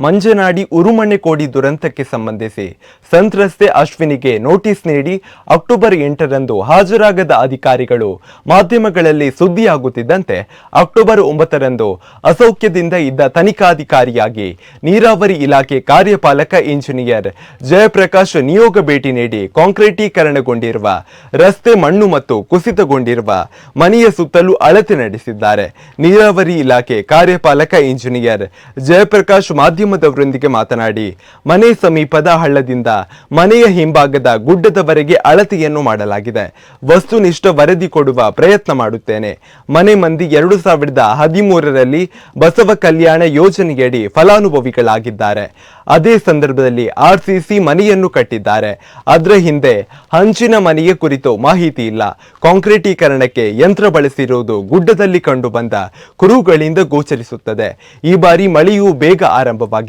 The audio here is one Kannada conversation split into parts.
ಮಂಜನಾಡಿ ಉರುಮಣ್ಣೆಕೋಡಿ ದುರಂತಕ್ಕೆ ಸಂಬಂಧಿಸಿ ಸಂತ್ರಸ್ತೆ ಅಶ್ವಿನಿಗೆ ನೋಟಿಸ್ ನೀಡಿ ಅಕ್ಟೋಬರ್ ಎಂಟರಂದು ಹಾಜರಾಗದ ಅಧಿಕಾರಿಗಳು ಮಾಧ್ಯಮಗಳಲ್ಲಿ ಸುದ್ದಿಯಾಗುತ್ತಿದ್ದಂತೆ ಅಕ್ಟೋಬರ್ ಒಂಬತ್ತರಂದು ಅಸೌಖ್ಯದಿಂದ ಇದ್ದ ತನಿಖಾಧಿಕಾರಿಯಾಗಿ ನೀರಾವರಿ ಇಲಾಖೆ ಕಾರ್ಯಪಾಲಕ ಇಂಜಿನಿಯರ್ ಜಯಪ್ರಕಾಶ್ ನಿಯೋಗ ಭೇಟಿ ನೀಡಿ ಕಾಂಕ್ರೀಟೀಕರಣಗೊಂಡಿರುವ, ರಸ್ತೆ ಮಣ್ಣು ಮತ್ತು ಕುಸಿತಗೊಂಡಿರುವ ಮನೆಯ ಸುತ್ತಲೂ ಅಳತೆ ನಡೆಸಿದ್ದಾರೆ. ನೀರಾವರಿ ಇಲಾಖೆ ಕಾರ್ಯಪಾಲಕ ಇಂಜಿನಿಯರ್ ಜಯಪ್ರಕಾಶ್ ಮಾಧ್ಯಮದವರೊಂದಿಗೆ ಮಾತನಾಡಿ, ಮನೆ ಸಮೀಪದ ಹಳ್ಳದಿಂದ ಮನೆಯ ಹಿಂಭಾಗದ ಗುಡ್ಡದವರೆಗೆ ಅಳತೆಯನ್ನು ಮಾಡಲಾಗಿದೆ. ವಸ್ತುನಿಷ್ಠ ವರದಿ ಕೊಡುವ ಪ್ರಯತ್ನ ಮಾಡುತ್ತೇನೆ. ಮನೆ ಮಂದಿ ಎರಡು ಸಾವಿರದ ಹದಿಮೂರರಲ್ಲಿ ಬಸವ ಕಲ್ಯಾಣ ಯೋಜನೆಯಡಿ ಫಲಾನುಭವಿಗಳಾಗಿದ್ದಾರೆ. ಅದೇ ಸಂದರ್ಭದಲ್ಲಿ ಆರ್ಸಿಸಿ ಮನೆಯನ್ನು ಕಟ್ಟಿದ್ದಾರೆ. ಅದರ ಹಿಂದೆ ಹಂಚಿನ ಮನೆಯ ಕುರಿತು ಮಾಹಿತಿ ಇಲ್ಲ. ಕಾಂಕ್ರೀಟೀಕರಣಕ್ಕೆ ಯಂತ್ರ ಬಳಸಿರುವುದು ಗುಡ್ಡದಲ್ಲಿ ಕಂಡುಬಂದ ಕುರುಗಳಿಂದ ಗೋಚರಿಸುತ್ತದೆ. ಈ ಬಾರಿ ಮಳೆಯು ಬೇಗ ಆರಂಭವಾಗಿದೆ.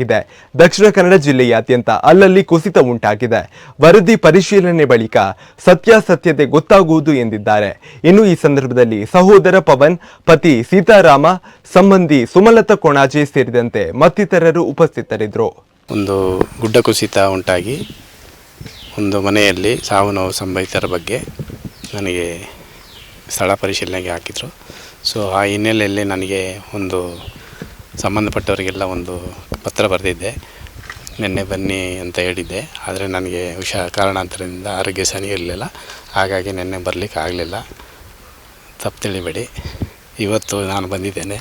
ದಕ್ಷಿಣ ಕನ್ನಡ ಜಿಲ್ಲೆಯಾದ್ಯಂತ ಅಲ್ಲಲ್ಲಿ ಕುಸಿತ ಉಂಟಾಗಿದೆ. ವರದಿ ಪರಿಶೀಲನೆ ಬಳಿಕ ಸತ್ಯಾಸತ್ಯತೆ ಗೊತ್ತಾಗುವುದು ಎಂದಿದ್ದಾರೆ. ಇನ್ನು ಈ ಸಂದರ್ಭದಲ್ಲಿ ಸಹೋದರ ಪವನ್, ಪತಿ ಸೀತಾರಾಮ, ಸಂಬಂಧಿ ಸುಮಲತಾ ಕೊಣಾಜೆ ಸೇರಿದಂತೆ ಮತ್ತಿತರರು ಉಪಸ್ಥಿತರಿದ್ದರು. ಒಂದು ಗುಡ್ಡ ಕುಸಿತ ಉಂಟಾಗಿ ಒಂದು ಮನೆಯಲ್ಲಿ ಸಾವು ನೋವು ಸಂಭವಿತರ ಬಗ್ಗೆ ನನಗೆ ಸ್ಥಳ ಪರಿಶೀಲನೆಗೆ ಹಾಕಿದರು. ಸೊ, ಆ ಹಿನ್ನೆಲೆಯಲ್ಲಿ ನನಗೆ ಒಂದು ಸಂಬಂಧಪಟ್ಟವರಿಗೆಲ್ಲ ಒಂದು ಪತ್ರ ಬರೆದಿದ್ದೆ. ನಿನ್ನೆ ಬನ್ನಿ ಅಂತ ಹೇಳಿದ್ದೆ. ಆದರೆ ನನಗೆ ಹುಷಾ ಕಾರಣಾಂತರದಿಂದ ಆರೋಗ್ಯ ಸರಿ ಇರಲಿಲ್ಲ. ಹಾಗಾಗಿ ನಿನ್ನೆ ಬರಲಿಕ್ಕೆ ಆಗಲಿಲ್ಲ. ತಪ್ಪು ತಿಳಿಬೇಡಿ. ಇವತ್ತು ನಾನು ಬಂದಿದ್ದೇನೆ.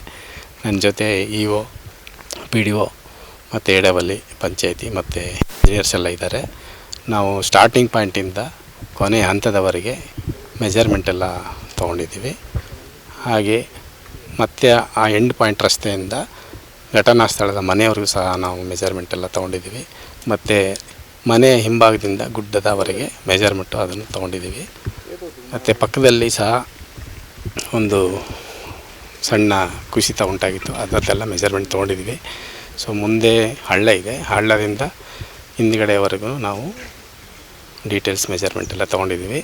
ನನ್ನ ಜೊತೆ E O P D O ಮತ್ತು ಎಡಬಲ್ಲಿ ಪಂಚಾಯತಿ ಮತ್ತು ಇಂಜಿನಿಯರ್ಸ್ ಎಲ್ಲ ಇದ್ದಾರೆ. ನಾವು ಸ್ಟಾರ್ಟಿಂಗ್ ಪಾಯಿಂಟಿಂದ ಕೊನೆಯ ಹಂತದವರೆಗೆ ಮೆಜರ್ಮೆಂಟ್ ಎಲ್ಲ ತೊಗೊಂಡಿದ್ದೀವಿ. ಹಾಗೆ ಮತ್ತು ಆ ಎಂಡ್ ಪಾಯಿಂಟ್ ರಸ್ತೆಯಿಂದ ಘಟನಾ ಸ್ಥಳದ ಮನೆಯವರೆಗೂ ಸಹ ನಾವು ಮೆಜರ್ಮೆಂಟ್ ಎಲ್ಲ ತೊಗೊಂಡಿದ್ದೀವಿ. ಮತ್ತು ಮನೆಯ ಹಿಂಭಾಗದಿಂದ ಗುಡ್ಡದವರೆಗೆ ಮೆಜರ್ಮೆಂಟು ಅದನ್ನು ತೊಗೊಂಡಿದ್ದೀವಿ. ಮತ್ತು ಪಕ್ಕದಲ್ಲಿ ಸಹ ಒಂದು ಸಣ್ಣ ಕುಸಿತ ಉಂಟಾಗಿತ್ತು. ಅದರದ್ದೆಲ್ಲ ಮೆಜರ್ಮೆಂಟ್ ತೊಗೊಂಡಿದ್ದೀವಿ. ಸೊ ಮುಂದೆ ಹಳ್ಳ ಇದೆ. ಹಳ್ಳದಿಂದ ಹಿಂದ್ಗಡೆವರೆಗೂ ನಾವು ಡೀಟೇಲ್ಸ್ ಮೆಜರ್ಮೆಂಟ್ ಎಲ್ಲ ತೊಗೊಂಡಿದ್ದೀವಿ.